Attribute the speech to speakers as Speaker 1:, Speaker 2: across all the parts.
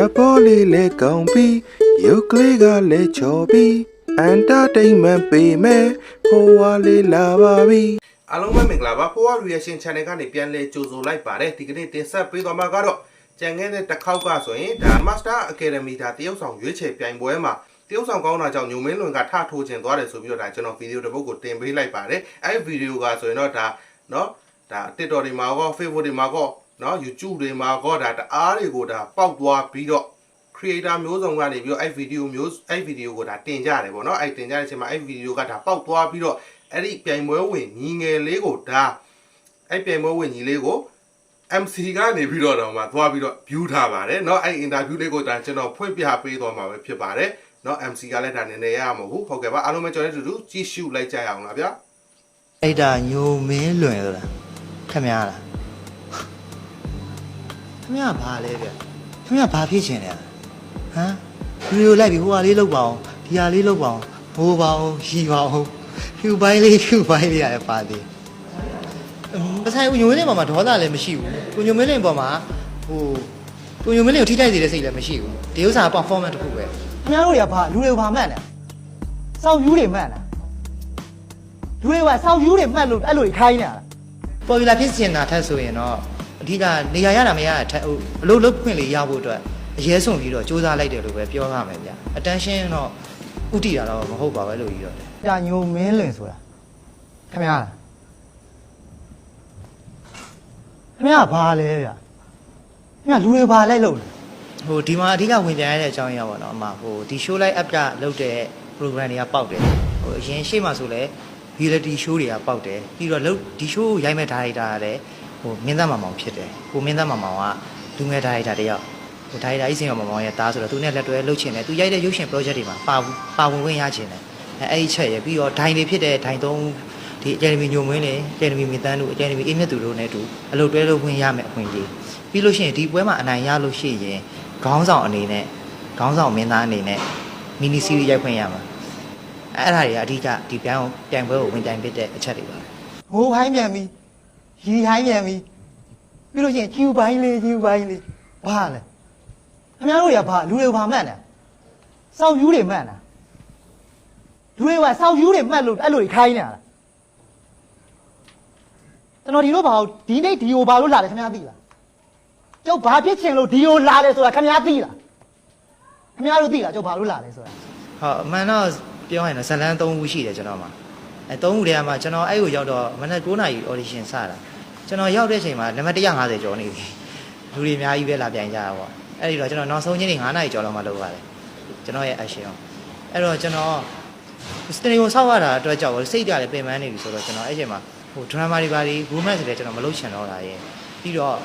Speaker 1: က်ပေါ်လေးလဲကောင်းပြီးရုပ်ကလေးကလည်းချော်ပြီးအန်တာတိန်မန်ပေးမယ်ဟိုဝါလေးလာပါပြီအားလုံးပဲမင်္ဂလာပါဖိုးဝါ reaction channel ကနေပြန်လဲကြိုဆိုလိုက်ပါတယ်ဒီကနေ့တင်ဆက်ပေးသွားမှာကတော့ကြံခဲ့တဲ့တစ်ခေါက်ကဆိုရင်ဒါ Master Academy ဒါတရုပ်ဆောင်ရွေးချယ်ပြိုင်ပွဲမှာတရုပ်ဆောင်ကောင်းတာကြောင့်ညုံမင်းလွင်ကထထိုးခြင်းသွားတယ်ဆိုပြီးတော့ဒါကျွန်တော်ဗီဒီယိုတစ်ပုဒ်ကိုတင်ပေးလိုက်ပါတယ်အဲ့ဒီဗီဒီယိုကဆိုရင်တော့ဒါเนาะဒါ TikTok တွေမှာကော Facebook တွေမှာကော เนาะ YouTube တွေမှာကောဒါတအားတွေကိုဒါပေါက်သွားပြီးတော့ creator မျိုးစုံကနေပြီးတော့အဲ့ဗီဒီယိုမျိုးအဲ့ဗီဒီယိုကိုဒါတင်ကြတယ်ပေါ့နော်အဲ့တင်ကြတဲ့အချိန်မှာအဲ့ဗီဒီယိုကဒါပေါက်သွားပြီးတော့အဲ့ဒီပြိုင်ပွဲဝင်ညီငယ်လေးကိုဒါအဲ့ပြိုင်ပွဲဝင်ညီလေးကို MC ကနေပြီးတော့တော့မှသွားပြီးတော့ view ထားပါတယ်เนาะအဲ့ interview လေးကိုဒါကျွန်တော်ဖွင့်ပြပေးသွားမှာပဲဖြစ်ပါတယ်เนาะ MC ကလည်းဒါနည်းနည်းရမှာမဟုတ်ဘူးဟုတ်ကဲ့ပါအားလုံးပဲကျွန်တော်တို့အတူတူကြည့်ရှုလိုက်ကြရအောင်လားဗျာ
Speaker 2: အဲ့ဒါညိုမင်းလွင်လို့လားခမရလား ခမရဘာလဲဗျခမရဘာဖြစ်ချင်လဲဟမ်ဗီဒီယိုလိုက်ပြီးဟိုဟာလေးလောက်ပါအောင်ဒီဟာလေးလောက်ပါအောင်ဟိုပါအောင်ရီပါအောင်ဖြူပိုင်းလေးဖြူပိုင်းလေးရတယ်ပါသေးအမ်ပဆိုင်ဦးညိုမင်းလင်းပေါ်မှာဒေါသလည်းမရှိဘူးကိုညိုမင်းလင်းပေါ်မှာဟိုကိုညိုမင်းလင်းကိုထိခိုက်စေတဲ့စိတ်လည်းမရှိဘူးဒီဥစ္စာက performance တစ်ခုပဲ
Speaker 3: ခင်ဗျားတို့တွေကဘာလူတွေကိုဘာမှတ်လဲစောက်ယူတွေမှတ်လားလူတွေကစောက်ယူတွေမှတ်လို့အဲ့လိုခိုင်းနေတာလား
Speaker 2: ပေါ်ပူလာဖြစ်စင်တာထက်ဆိုရင်တော့ အဓိကနေရာရတာမရတာထက်ဟိုအလုပ်လုပ်ခွင့်လေးရဖို့အတွက်အရေးဆုံးပြီးတော့စူးစမ်းလိုက်တယ်လို့ပဲပြောရမယ်ဗျအတန်းရှင်းတော့ဥတီတာတော့မဟုတ်ပါပဲလို့ကြီးတော့တယ်
Speaker 3: ကြာညိုမင်းလွင်ဆိုတာခင်ဗျားလားခင်ဗျားဘာလဲဗျခင်ဗျားလူတွေဘာလိုက်လို့လဲ
Speaker 2: ဟိုဒီမှာအဓိကဝင်ပြန်ရတဲ့အကြောင်းအရာပေါ့နော်အမဟိုဒီ show live app ကလုပ်တဲ့ program တွေကပေါက်တယ်ဟိုအရင်ရှေ့မှာဆိုလဲ reality show တွေကပေါက်တယ်ပြီးတော့လုပ်ဒီ show ကိုရိုက်မဲ့ director ကလည်း ဟိုမင်းသားမောင်မောင်ဖြစ်တယ်ကိုမင်းသားမောင်မောင်ကလူငယ် director တယောက်ဟို director အစင်မောင်မောင်ရဲ့တားဆိုတော့သူနဲ့လက်တွဲလုပ်ချင်တယ်သူရိုက်တဲ့ရုပ်ရှင် project တွေမှာပါပါဝင်ဝင်ရချင်တယ်အဲအဲ့ဒီချက်ရပြီးတော့ဒိုင်တွေဖြစ်တဲ့ဒိုင်သုံးဒီ academy ညုံမင်းနဲ့ academy မီတန်းတို့ academy အေးမြတ်သူတို့နဲ့တူအလုပ်တွဲလုပ်ဝင်ရမယ်အခွင့်အရေးပြီးလို့ရှိရင်ဒီပွဲမှာအနိုင်ရလို့ရှိရင်ခေါင်းဆောင်အနေနဲ့ခေါင်းဆောင်မင်းသားအနေနဲ့မီနီစီရီရိုက်ခွင့်ရမှာအဲ့ဒါတွေကအဓိကဒီပြိုင်ကိုပြိုင်ပွဲကိုဝင်တိုင်ပစ်တဲ့အချက်တွေပါ
Speaker 3: ဟိုဘိုင်းပြန်ပြီ ရီဟိုင်းပြန်ပြီပြီးလို့ရှိရင်ကျူပိုင်းလေးကျူပိုင်းလေးဘာလဲခင်ဗျားတို့တွေကဘာလူတွေကိုဘာမှတ်လဲစောက်ယူတွေမှတ်လားလူတွေကစောက်ယူတွေမှတ်လို့အဲ့လိုခိုင်းနေတာလားကျွန်တော်ဒီတော့ဘာလို့ဒီနေ့ဒီကိုဘာလို့လာလဲခင်ဗျားသိလားကျုပ်ဘာဖြစ်ချင်လို့ဒီကိုလာတယ်ဆိုတာခင်ဗျားသိလားခင်ဗျားတို့သိလားကျုပ်ဘာလို့လာလဲဆိုတာ
Speaker 2: ဟုတ်အမှန်တော့ပြောရရင်တော့ဇလန်း၃ခုရှိတယ်ကျွန်တော်မှာအဲ၃ခုတည်းကမှကျွန်တော်အဲ့ကိုရောက်တော့မနက်9နာရီ audition စတာ ကျွန်တော်ရောက်တဲ့အချိန်မှာနံပါတ်150ကျော်နေပြီလူတွေအများကြီးပဲလာပြိုင်ကြတာပေါ့အဲ့ဒီတော့ကျွန်တော်နောက်ဆုံးချင်းနေ9နာရီကျော်လောက်မှလုပ်ရတယ်ကျွန်တော်ရဲ့ action ကိုအဲ့တော့ကျွန်တော်စတေရီယိုဆောက်ရတာအတွက်ကြောက်စိတ်ကြလည်းပင်ပန်းနေပြီဆိုတော့ကျွန်တော်အဲ့ချိန်မှာဟို drama တွေပါတွေ romance တွေလည်းကျွန်တော်မလုပ်ချင်တော့တာရဲ့ပြီးတော့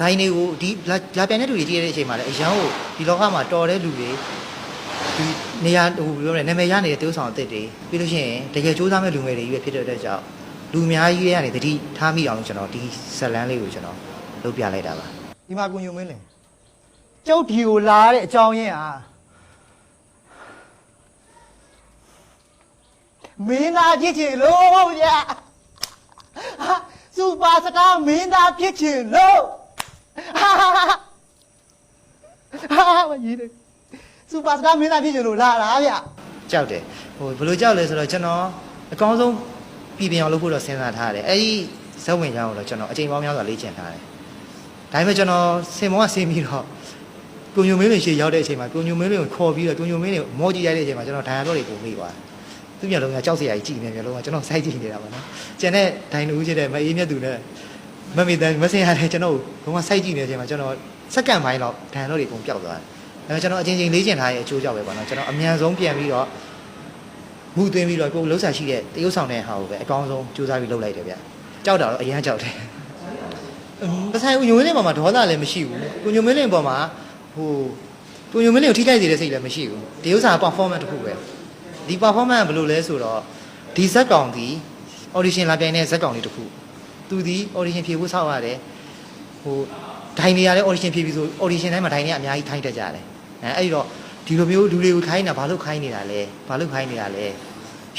Speaker 2: ဒိုင်းတွေကိုဒီလာလာပြိုင်တဲ့လူတွေကြည့်ရတဲ့အချိန်မှာလည်းအရန်ကိုဒီလောကမှာတော်တဲ့လူတွေဒီနေရာဟိုပြောရဲနာမည်ရနေတဲ့တိုးဆောင်အစ်စ်တွေပြီးလို့ရှိရင်တကယ်စူးစမ်းမဲ့လူငယ်တွေကြီးပဲဖြစ်တဲ့အတွက်ကြောင့် လူအများကြီးကနေတတိထားမိအောင်လို့ကျွန်တော်ဒီဇက်လန်းလေးကိုကျွန်တော်လုပ်ပြလိုက်တာပါ
Speaker 3: ဒီမှာကိုညုံမင်းလင်ကျုပ်ဒီကိုလာတဲ့အကြောင်းရင်းဟာမင်းသားဖြစ်ချင်လို့ဗျာဟာစူပါစတားမင်းသားဖြစ်ချင်လို့ဟာဟာဟာဟာမကြီးတယ်စူပါစတားမင်းသားဖြစ်ချင်လို့လာတာဗျာ
Speaker 2: ကြောက်တယ်ဟိုဘယ်လိုကြောက်လဲဆိုတော့ကျွန်တော်အကောင်းဆုံး ပြည်ပြအောင်လုပ်ဖို့တော့စဉ်းစားထားတယ်အဲ့ဒီဇက်ဝင်ကြောင်းကိုတော့ကျွန်တော်အချိန်ပေါင်းများစွာလေ့ကျင့်ထားတယ်ဒါပေမဲ့ကျွန်တော်စင်မောကဆင်းပြီးတော့ကုံညုံမင်းတွေရှေ့ရောက်တဲ့အချိန်မှာကုံညုံမင်းတွေကိုခေါ်ပြီးတော့ကုံညုံမင်းတွေမောကြည့်ရတဲ့အချိန်မှာကျွန်တော်ဒိုင်ယာတော့တွေကိုမိသွားတယ်သူမျက်လုံးကကြောက်စရာကြီးကြည့်နေမျက်လုံးကကျွန်တော်စိုက်ကြည့်နေတာပါနော်ကျန်တဲ့ဒိုင်လူဦးချစ်တဲ့မအေးမြတ်သူနဲ့မမေတန်မစင်ရတဲ့ကျွန်တော်ဘုံကစိုက်ကြည့်နေတဲ့အချိန်မှာကျွန်တော်စက္ကန့်ပိုင်းလောက်ဒိုင်ယာတော့တွေပုံပျောက်သွားတယ်ဒါပေမဲ့ကျွန်တော်အချင်းချင်းလေ့ကျင့်ထားရဲ့အကျိုးကြောင့်ပဲပေါ့နော်ကျွန်တော်အမြန်ဆုံးပြန်ပြီးတော့ မှုသွင်းပြီးတော့ကိုယ်လှုပ်ရှားရှိတဲ့တရုပ်ဆောင်တဲ့ဟာကိုပဲအကောင်းဆုံးကြိုးစားပြီးလုပ်လိုက်တယ်ဗျကြောက်တာတော့အရင်ကြောက်တယ်အမ်ပဆိုင်ဦးညိုမင်းလင်းပေါ်မှာဒေါသလည်းမရှိဘူးကိုညိုမင်းလင်းပေါ်မှာဟိုကိုညိုမင်းလင်းကိုထိခိုက်စေတဲ့စိတ်လည်းမရှိဘူးတရုပ်ဆောင် performance တစ်ခုပဲဒီ performance ကဘယ်လိုလဲဆိုတော့ဒီဇက်ကောင်ဒီ audition လာပြိုင်တဲ့ဇက်ကောင်လေးတစ်ခုသူဒီ audition ဖြေဖို့ဆောက်ရတယ်ဟိုဒိုင်နေရလဲ audition ဖြေပြီးဆို audition တိုင်းမှာဒိုင်နေကအများကြီးထိုင်းတက်ကြတယ်အဲအဲ့ဒီတော့ ဒီလိုမျိုးလူတွေကိုခိုင်းနေတာဘာလို့ခိုင်းနေတာလဲဘာလို့ခိုင်းနေတာလဲ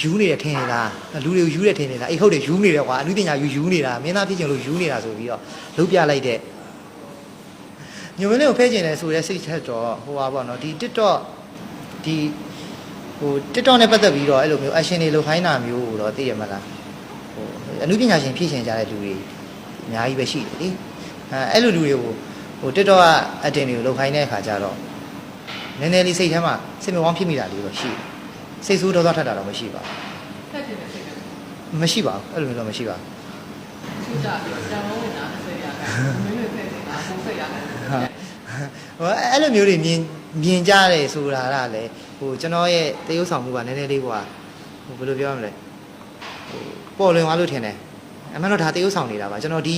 Speaker 2: ယူနေတယ်ထင်နေတာလူတွေကိုယူတယ်ထင်နေတာအိတ်ဟုတ်တယ်ယူနေတယ်ကွာအနုပညာယူယူနေတာမင်းသားဖြစ်ချင်လို့ယူနေတာဆိုပြီးတော့လုတ်ပြလိုက်တဲ့ညိုမင်းလေးကိုဖဲကျင်တယ်ဆိုတဲ့စိတ်ချက်တော့ဟိုပါပေါ့နော်ဒီ TikTok ဒီဟို TikTok နဲ့ပတ်သက်ပြီးတော့အဲ့လိုမျိုး action တွေလုပ်ခိုင်းတာမျိုးကိုတော့သိရမလားဟိုအမှုပညာရှင်ဖြစ်ရှင်ကြတဲ့လူတွေအများကြီးပဲရှိတယ်လေအဲအဲ့လိုလူတွေကိုဟို TikTok ကအတင်တွေကိုလုပ်ခိုင်းတဲ့အခါကျတော့ နည်းနည်းလေးစိတ်ထဲမှာစိတ်မဝမ်းဖြစ်မိတာလေးတော့ရှိတယ်စိတ်ဆိုးဒေါသထက်တာတော့မရှိပါဘူး
Speaker 4: ဖက်တင်တဲ့စိတ်က
Speaker 2: မရှိပါဘူးအဲ့လိုမျိုးတော့မရှိပါဘူး
Speaker 4: သူကြပြီးတော့ကျောင်းလုံးဝင်တာ20ရာခိုင်နှုန်းမင်းတို့ဖက်တင်တာ60ရာခိုင်နှုန်း
Speaker 2: ဟိုအဲ့လိုမျိုးတွေမြင်မြင်ကြတယ်ဆိုတာကလည်းဟိုကျွန်တော်ရဲ့တရုပ်ဆောင်မှုကနည်းနည်းလေးဟိုဟိုဘယ်လိုပြောရမလဲဟိုပေါ်လွင်သွားလို့ထင်တယ်အမှန်တော့ဒါတရုပ်ဆောင်နေတာပါကျွန်တော်ဒီ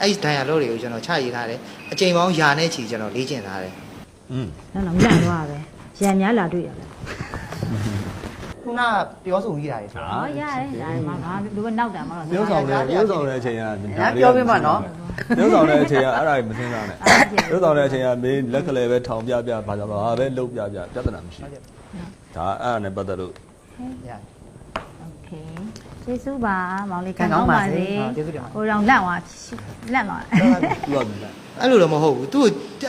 Speaker 2: အဲ့ဒိုင်ယာလော့တွေကိုကျွန်တော်ချရေးထားတယ်အချိန်ပေါင်းယာနဲ့ချီကျွန်တော်လေ့ကျင့်ထားတယ်
Speaker 5: อืม
Speaker 6: နော်တော့မလာတော့ပဲရံများလာတွေ့ရပဲ
Speaker 2: ခုနပြောဆိုကြီးတာလေဆိုတော့
Speaker 6: ဟောရတယ်ဒါမှမဟုတ်ဘူးနောက်တာမှတော့ရု
Speaker 5: ပ်ဆောင်တဲ့ရုပ်ဆောင်တဲ့အချိန်ကဒါ
Speaker 3: ပြောပြပါနော်ရု
Speaker 5: ပ်ဆောင်တဲ့အချိန်ကအဲ့ဒါကြီးမသိမ်းတာနဲ့ရုပ်ဆောင်တဲ့အချိန်ကမင်းလက်ကလေးပဲထောင်ပြပြဘာသာဘာပဲလှုပ်ပြပြပြဿနာမရှိဘူးဒါအဲ့ဒါနဲ့ပတ်သက်လို့
Speaker 6: ကျေးဇူးပါမောင်လေး
Speaker 3: ခံကောင်းပါစေ
Speaker 2: ဟုတ်ကျေးဇူးတင်ပါ
Speaker 6: ဟိုတော့လန့်သွားလန့်သွား
Speaker 5: သူကမလဲ
Speaker 2: အဲ့လိုတော့မဟုတ်ဘူး तू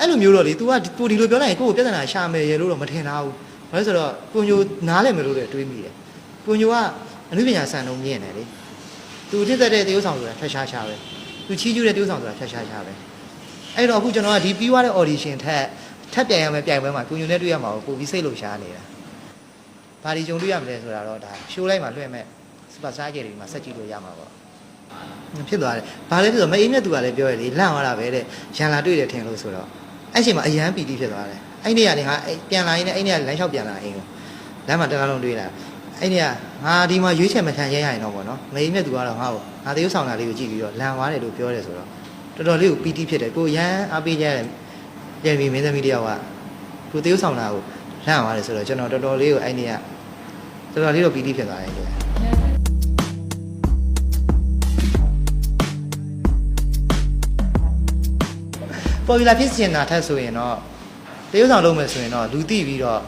Speaker 2: အဲ့လိုမျိုးတော့လေ तू ကကိုဒီလိုပြောလိုက်ရင်ကိုကိုပြဿနာရှာမယ်ရေလို့တော့မထင်တာဘူးဘာလို့ဆိုတော့ကိုညိုနားလည်မယ်လို့လည်းတွေးမိတယ်ကိုညိုကအနုပညာစံနှုန်းမြင့်တယ်လေ तू တစ်သက်တဲ့တရုပ်ဆောင်ဆိုတာဖျက်ရှားရှားပဲ तू ချီးကျူးတဲ့တရုပ်ဆောင်ဆိုတာဖျက်ရှားရှားပဲအဲ့တော့အခုကျွန်တော်ကဒီပြီးွားတဲ့ audition ထက်ထပ်ပြန်ရမယ်ပြိုင်ပွဲမှာကိုညိုနဲ့တွေ့ရမှာကိုပိုပြီးစိတ်လှုပ်ရှားနေတာဘာဒီကြုံတွေ့ရမလဲဆိုတာတော့ဒါ show လိုက်မှာလွှင့်မဲ့ super star ကြီးတွေမှာဆက်ကြည့်လို့ရမှာပေါ့ဖြစ်သွားတယ်။ဘာလဲဖြစ်တော့မအေးမြတ်သူကလည်းပြောရလေလန့်သွားတာပဲတဲ့။ရန်လာတွေ့တယ်ထင်လို့ဆိုတော့အဲ့ချိန်မှာအရန်ပီတိဖြစ်သွားတယ်။အဲ့နေ့ကနေငါအဲ့ပြန်လာရင်းနဲ့အဲ့နေ့ကလမ်းလျှောက်ပြန်လာအိမ်ကိုလမ်းမှာတကားလုံးတွေ့လာ။အဲ့နေ့ကငါဒီမှာရွေးချယ်မခံရရရင်တော့ဗောနော်။မအေးမြတ်သူကတော့ငါ့ကိုငါတရုပ်ဆောင်တာလေးကိုကြည့်ပြီးတော့လန့်သွားတယ်လို့ပြောတယ်ဆိုတော့တော်တော်လေးကိုပီတိဖြစ်တယ်။ကိုရန်အားပေးကြတယ်။ပြန်ပြီးမင်းသမီးတယောက်ကကိုတရုပ်ဆောင်တာကိုလန့်သွားတယ်ဆိုတော့ကျွန်တော်တော်တော်လေးကိုအဲ့နေ့ကတော်တော်လေးတော့ပီတိဖြစ်သွားတယ်။ ပေါ်ပူလာဖြစ်ချင်တာထက်ဆိုရင်တော့တရုပ်ဆောင်လုပ်မယ်ဆိုရင်တော့လူသိပြီးတော့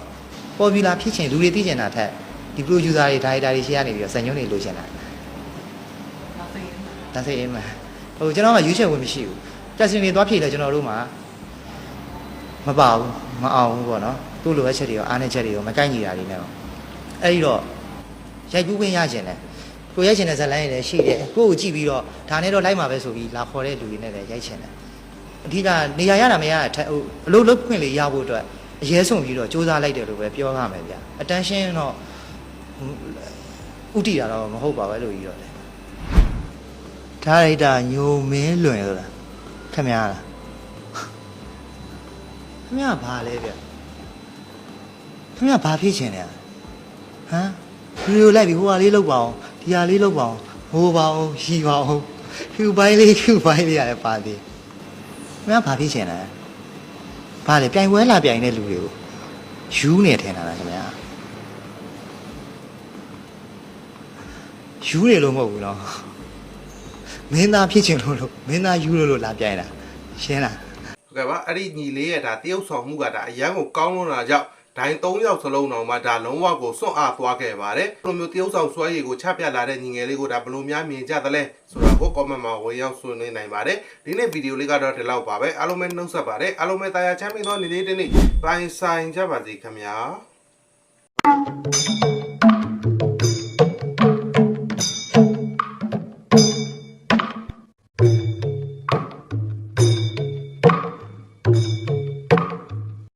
Speaker 2: ပေါ်ပူလာဖြစ်ချင်လူတွေသိချင်တာထက်ဒီ producer တွေ director တွေရှေ့ကနေပြီးတော့စံညွှန်းတွေလိုချင်တာ
Speaker 4: ဒါစိတ်ရင်း
Speaker 2: ဒါစိတ်အင်းမှာဟိုကျွန်တော်ကရွေးချယ်ဝင်မရှိဘူးတက်စင်တွေသွားဖြည့်လဲကျွန်တော်တို့မှာမပါဘူးမအောင်ဘူးပေါ့နော်သူ့လိုအပ်ချက်တွေရောအားနည်းချက်တွေရောမကိုက်ညီတာတွေနဲ့တော့အဲ့ဒီတော့ရိုက်ကူးခွင့်ရချင်တယ်ကိုရိုက်ချင်တဲ့ဇာတ်လမ်းတွေလည်းရှိတယ်ကိုကိုကြည့်ပြီးတော့ဒါနဲ့တော့လိုက်မှာပဲဆိုပြီးလာခေါ်တဲ့လူတွေနဲ့လည်းရိုက်ချင်တယ် အဓိကနေရာရတာမရတာထက်ဟိုအလုပ်လုပ်ခွင့်လေးရဖို့အတွက်အရေးဆုံးပြီးတော့စူးစမ်းလိုက်တယ်လို့ပဲပြောရမယ်ဗျအတန်းရှင်းတော့ဥတီတာတော့မဟုတ်ပါဘူးအဲ့လိုကြီးတော့လေဒါရိုက်တာညိုမင်းလွင်ဆိုတာခင်ဗျားလားခင်ဗျားဘာလဲဗျခင်ဗျားဘာဖြစ်ချင်လဲဟမ်ဗီဒီယိုလိုက်ပြီးဟိုဟာလေးလုပ်ပါအောင်ဒီဟာလေးလုပ်ပါအောင်ဟိုပါအောင်ရီပါအောင်ဖြူပိုင်းလေးဖြူပိုင်းလေးရတယ်ပါသေး။ မင်းကဘာဖြစ်ချင်လဲ။ဘာလဲပြိုင်ပွဲလာပြိုင်တဲ့လူတွေကိုယူနေထင်တာလားခင်ဗျာ။ယူနေလို့မဟုတ်ဘူးနော်။မင်းသားဖြစ်ချင်လို့လို့မင်းသားယူလို့လို့လာပြိုင်တာ။ရှင်းလား
Speaker 1: ဟုတ်ကဲ့ပါအဲ့ဒီညီလေးရဲ့ဒါတရုပ်ဆောင်မှုကဒါအရန်ကိုကောင်းလွန်တာကြောင့်ဒိုင်း၃ယောက်စလုံးတော်မှာဒါလုံးဝကိုစွန့်အားသွားခဲ့ပါတယ်။ဘလိုမျိုးတရုပ်ဆောင်စွဲရည်ကိုချပြလာတဲ့ညီငယ်လေးကိုဒါဘလိုများမြင်ကြသလဲဆိုတာ ကို comment မှာဝင်ရောက်ဆွေးနွေးနိုင်ပါတယ်။ဒီနေ့ဗီဒီယိုလေးကတော့ဒီလောက်ပါပဲ။အားလုံးပဲနှုတ်ဆက်ပါတယ်။အားလုံးပဲတာယာချမ်းမြေ့သောနေ့လေးတစ်နေ့ပိုင်ဆိုင်ကြပါစေခင်ဗျာ။